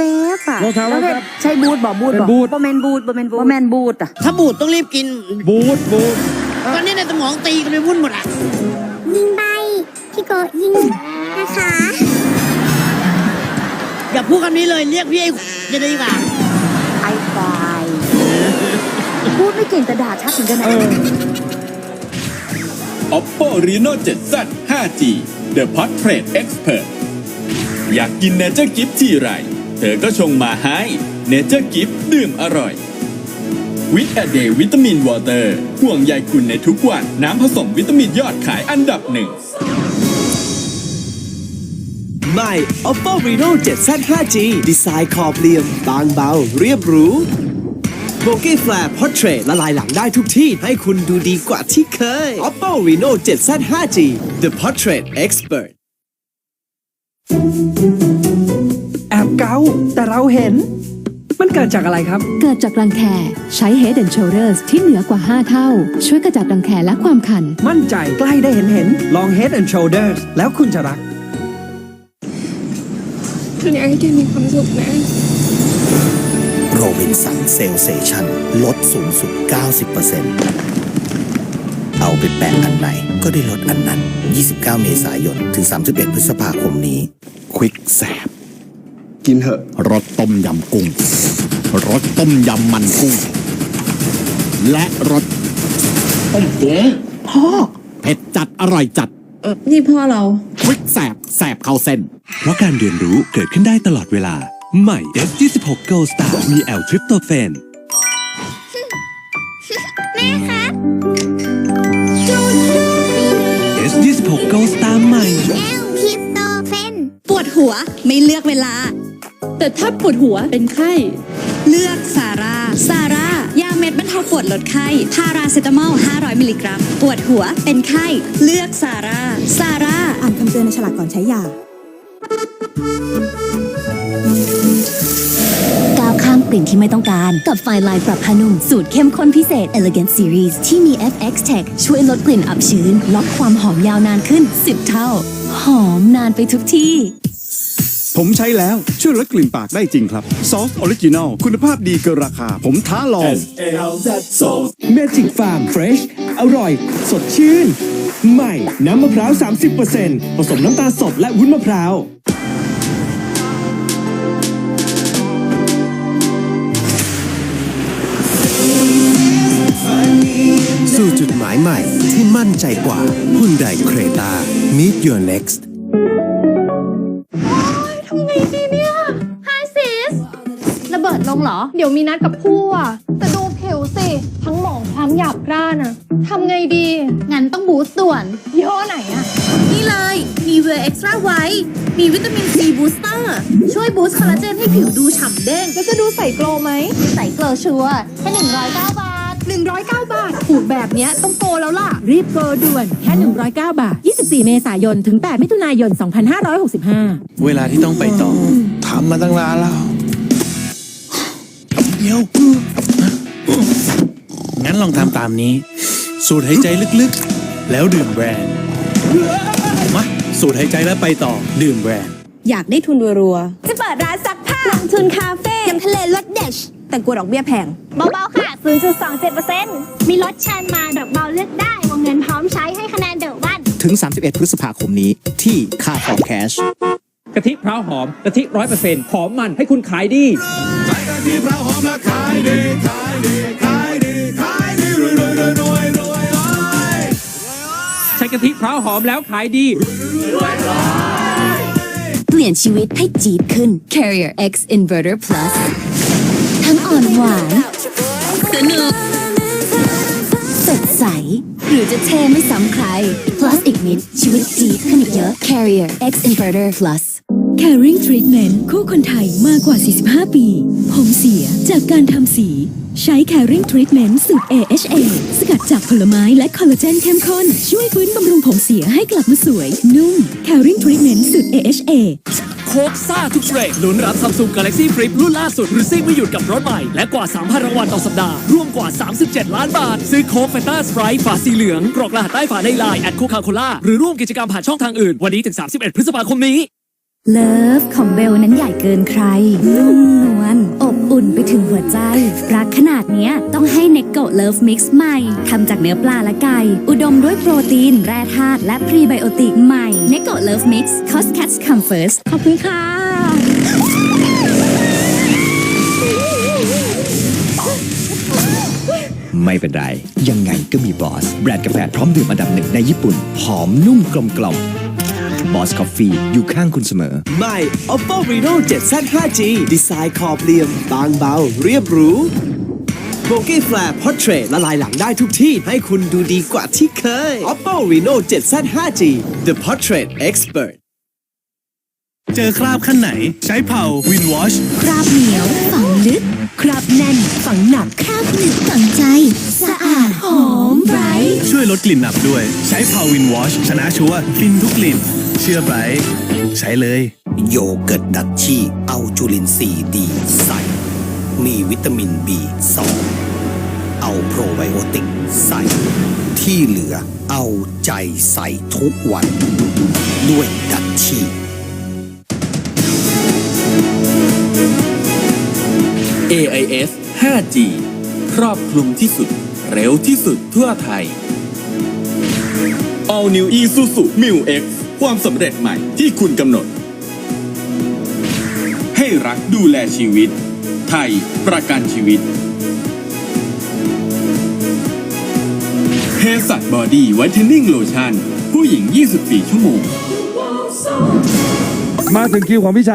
วบๆอะรองเท้าแล้วก็แวบใช่บูทบอกบูทเป็นบอกบูท บ่แมนบูทบ่แมนบูทบ่แมนบูดอะถ้าบูดต้องรีบกิน บูทบูทตอนนี้ในสมองตีกันไปวุ่นหมดอะ ยิงใบพี่โกยิงนะคะอย่าพูดคำนี้เลยเรียกพี่ไอ้จะดีกว่า ไอ้ควายพูดไม่เก่งแต่ด่าชัดเหมือนกันนะเออ Oppo Reno 7Z 5G The Portrait Expert อยากกินเนเจอร์กิฟที่ไร เธอก็ชงมาให้เนเจอร์กิฟดื่มอร่อยวิตาเดวิตามินวอเตอร์ห่วงใยคุณในทุกวัน น้ำผสมวิตามินยอดขายอันดับหนึ่งใหม่ Oppo Reno 7Z 5G ดีไซน์ขอบเหลี่ยม บางเบา เรียบหรูโบกี้แฟลร์พอร์เทรตละลายหลังได้ทุกที่ ให้คุณดูดีกว่าที่เคย Oppo Reno 7Z 5G The Portrait Expert แอบเกาแต่เราเห็น มันเกิดจากอะไรครับ เกิดจากรังแคใช้ Head and Shoulders ที่เหนือกว่า 5 เท่า ช่วยกระจัดรังแคและความคัน มั่นใจใกล้ได้เห็นเห็นลอง Head and Shoulders แล้วคุณจะรักฉันอยากให้แกมีความสุขนะ โรบินสันเซลเซชันลดสูงสุด 90%เอาไปแปะอันไหนก็ได้ลดอันนั้น 29 เมษายน ถึง 31 พฤษภาคมนี้ ควิกแสบ กินเถอะรสต้มยำกุ้งรสต้มยำมันกุ้ง และรสต้มกุ้งพ่อเผ็ดจัดอร่อยจัดนี่พ่อเราควิกแสบแสบเข้าเส้น เพราะการเรียนรู้เกิดขึ้นได้ตลอดเวลา ใหม่ S26 Gold Star มีแอลทริปโตเฟนแม่ครับ S26 Gold Star ใหม่ แอลคริปโตเฟนปวดหัวไม่เลือกเวลา แต่ถ้าปวดหัวเป็นไข้ เลือกซาร่าซาร่ายาเม็ดบรรเทาปวดลดไข้ พาราเซตามอล 500 มิลลิกรัม ปวดหัวเป็นไข้ เลือกซาร่าซาร่าอ่านคำเตือนในฉลากก่อนใช้ยาก้าวข้ามกลิ่นที่ไม่ต้องการ กับไฟลายปรับผ้านุ่ม สูตรเข้มข้นพิเศษ Elegant Series ที่มี FX Tech ช่วยลดกลิ่นอับชื้น ล็อกความหอมยาวนานขึ้น 10 เท่า หอมนานไปทุกที่ ผมใช้แล้วช่วยลดกลิ่นปากได้จริงครับซอสออริจินอลคุณภาพดีเกินราคา ผมท้าลอง Magic Farm Fresh อร่อย สดชื่น ใหม่ น้ำมะพร้าว 30%ผสมน้ำตาลสดและวุ้นมะพร้าว สู่จุดหมายใหม่ที่มั่นใจกว่า Hyundai Creta Meet Your Next เบิดลงเหรอ เดี๋ยวมีนัดกับผู้อะ แต่ดูผิวสิ ทั้งหมองความหยาบกร้านอะทำไงดี งั้นต้องบูสต์ด่วน ยี่ห้อไหนอะนี่เลยมีเวอร์เอ็กซ์ตร้าไวมีวิตามินซีบูสเตอร์ช่วยบูสต์คอลลาเจนให้ผิวดูฉ่ำเด้ง แล้วจะดูใส่โกลไหม ใส่เกลอชัวร์แค่หนึ่งร้อยเก้าบาท 109 บาท ถูกแบบเนี้ยต้องโกแล้วล่ะ รีบโกด่วนแค่ 109 บาท 24 เมษายน ถึง 8 มิถุนายน 2565 เวลาที่ต้องไปต่อทำมาตั้งนานแล้ว เดี๋ยว งั้นลองทำตามนี้ สูดหายใจลึกๆ แล้วดื่มแบรนด์มาสูดหายใจแล้วไปต่อดื่มแบรนด์ อยากได้ทุนรัวจะเปิดร้านซักผ้าๆลงทุนคาเฟ่ยังทะเลรถเดชแต่กลัวดอกเบี้ยแพง เบาๆค่ะ 0.27%มีรถเชิญมาดอกเบาเลือกได้วงเงินพร้อมใช้ให้คะแนนเดอะวัน ถึง 31 พฤษภาคมนี้ที่ค่าฟอร์แคช กะทิพร้าวหอมกะทิร้อยเปอร์เซ็นต์หอมมันให้คุณขายดี ใช้กะทิพร้าวหอมแล้วขายดีเปลี่ยนชีวิตให้จี๊ดขึ้น Carrier X Inverter Plus ทั้งอ่อนหวานสนุก สดใส หรือจะเท่ไม่ซ้ำใคร Plus อีกนิดชีวิตจี๊ดขึ้นอีกเยอะ Carrier X Inverter Plus Caring Treatment คู่คนไทยมากกว่า 45 ปี ผมเสียจากการทำสี ใช้ Caring Treatment สูตร AHA สกัดจากผลไม้และคอลลาเจนเข้มข้น ช่วยฟื้นบำรุงผมเสียให้กลับมาสวย นุ่ม Caring Treatment สูตร AHA โคกซ่าทุกเทรดลุ้นรับ Samsung Galaxy Flip รุ่นล่าสุดหรือซิ่งไม่หยุดกับรถใหม่ และกว่า 3,000 รางวัลต่อสัปดาห์ ร่วมกว่า 37 ล้านบาท ซื้อโค้กแฟนตาสไปร์ฝาสีเหลือง กรอกรหัสใต้ฝาในไลน์แอดโคคาโคล่าหรือร่วมกิจกรรมผ่านช่องทางอื่น วันนี้ถึง 31 พฤษภาคมนี้เลิฟของเบลนั้นใหญ่เกินใครนุ่มนวลอบ อุ่นไปถึงหัวใจ รักขนาดเนี้ยต้องให้เน c โกเลิฟมิกซ์ใหม่ทำจากเนื้อปลาและไก่ อุดมด้วยโปรตีน แร่ธาตุและพรีไบโอติกใหม่เน c โกเลิฟมิกซ์ cos cats come first ขอบคุณค่ะไม่เป็นไร ยังไงก็มีบอส แบรนด์กาแฟพร้อมดื่มอันดับหนึ่งในญี่ปุ่น หอมนุ่มกลมกล่อม บอสกาแฟอยู่ข้างคุณเสมอ ใหม่ Oppo Reno 7Z 5G ดีไซน์คอเปลี่ยม บางเบา เรียบหรูโบกี้แฟร์พอร์เทรตละลายหลังได้ทุกที่ ให้คุณดูดีกว่าที่เคย Oppo Reno 7Z 5G The Portrait Expert เจอคราบขั้นไหน ใช้เผาวินวอชคราบเหนียวฝังลึก คราบแน่นฝังหนักคราบหนึบฝังใจ สะอาดหอมไบรท์ช่วยลดกลิ่นอับด้วย ใช้เผาวินวอชชนะชัวร์กลิ่นทุกกลิ่น เชื่อไบรท์ใช้เลย โยเกิร์ตดัชชีเอาจุลินทรีย์ดีใส่ มีวิตามิน B2 เอาโปรไบโอติกใส่ ที่เหลือเอาใจใส่ทุกวัน ด้วยดัชชี AIS 5G ครอบคลุมที่สุด เร็วที่สุดทั่วไทย All New Isuzu Mu X ความสำเร็จใหม่ที่คุณกำหนด ให้รักดูแลชีวิต ไทยประกันชีวิตเฮสัตบอดี้ไวท์เทนนิ่งโลชั่นผู้หญิง 24 ชั่วโมง มาถึงคิวของพี่ชาย